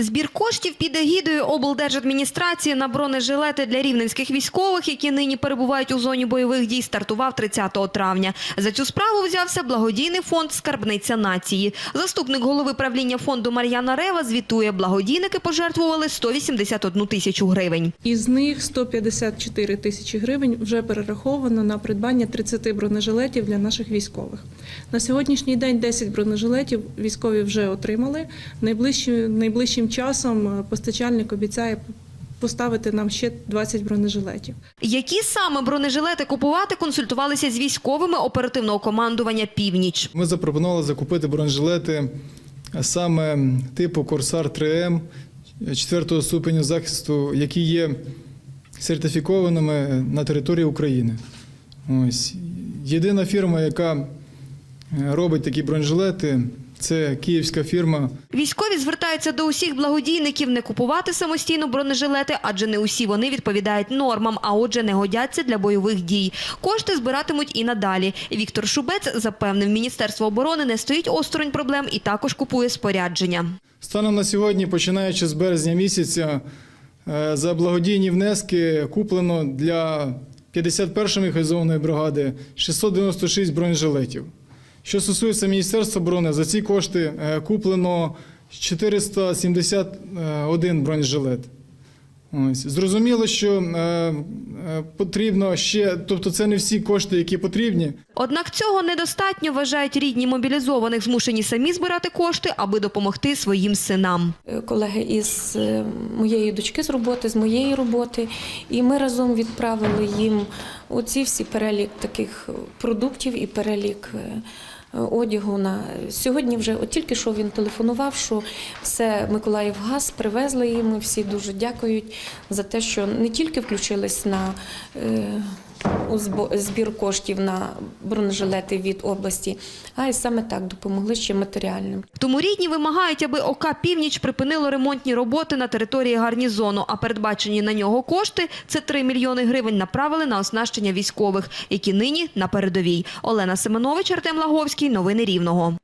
Збір коштів під егідою облдержадміністрації на бронежилети для рівненських військових, які нині перебувають у зоні бойових дій, стартував 30 травня. За цю справу взявся благодійний фонд Скарбниця нації. Заступник голови правління фонду Мар'яна Рева звітує, благодійники пожертвували 181 тисячу гривень. Із них 154 тисячі гривень вже перераховано на придбання 30 бронежилетів для наших військових. На сьогоднішній день 10 бронежилетів військові вже отримали. Найближчим, найближчим часом е, постачальник обіцяє поставити нам ще 20 бронежилетів. Які саме бронежилети купувати, консультувалися з військовими оперативного командування «Північ». Ми запропонували закупити бронежилети саме типу Корсар 3М 4 ступеню захисту, які є сертифікованими на території України. Ось. Єдина фірма, яка е, робить такі бронежилети, це київська фірма Військові звертаються до усіх благодійників не купувати самостійно бронежилети, адже не усі вони відповідають нормам, а отже не годяться для бойових дій. Кошти збиратимуть і надалі. Віктор Шубець запевнив, Міністерство оборони не стоїть осторонь проблем і також купує спорядження. Станом на сьогодні, починаючи з березня місяця, е, за благодійні внески куплено для 51-ї механізованої бригади 696 бронежилетів. Що стосується Міністерства оборони, за ці кошти е, куплено 471 бронежилет. Ось. Зрозуміло, що е, е, потрібно ще, тобто це не всі кошти, які потрібні. Однак цього недостатньо, вважають рідні мобілізованих, змушені самі збирати кошти, аби допомогти своїм синам. Е, колеги із е, моєї дочки з роботи, з моєї роботи, і ми разом відправили їм оці всі перелік таких продуктів і перелік. Е, Одягу на сьогодні вже от тільки що він телефонував, що все Миколаїв газ привезли їм. Всі дуже дякують за те, що не тільки включились на е, у збір коштів на бронежилети від області, а й саме так допомогли ще матеріальним. Тому рідні вимагають, аби ОК «Північ» припинило ремонтні роботи на території гарнізону, а передбачені на нього кошти – це 3 мільйони гривень направили на оснащення військових, які нині на передовій. Олена Семенович, Артем Лаговський. Новини Рівного.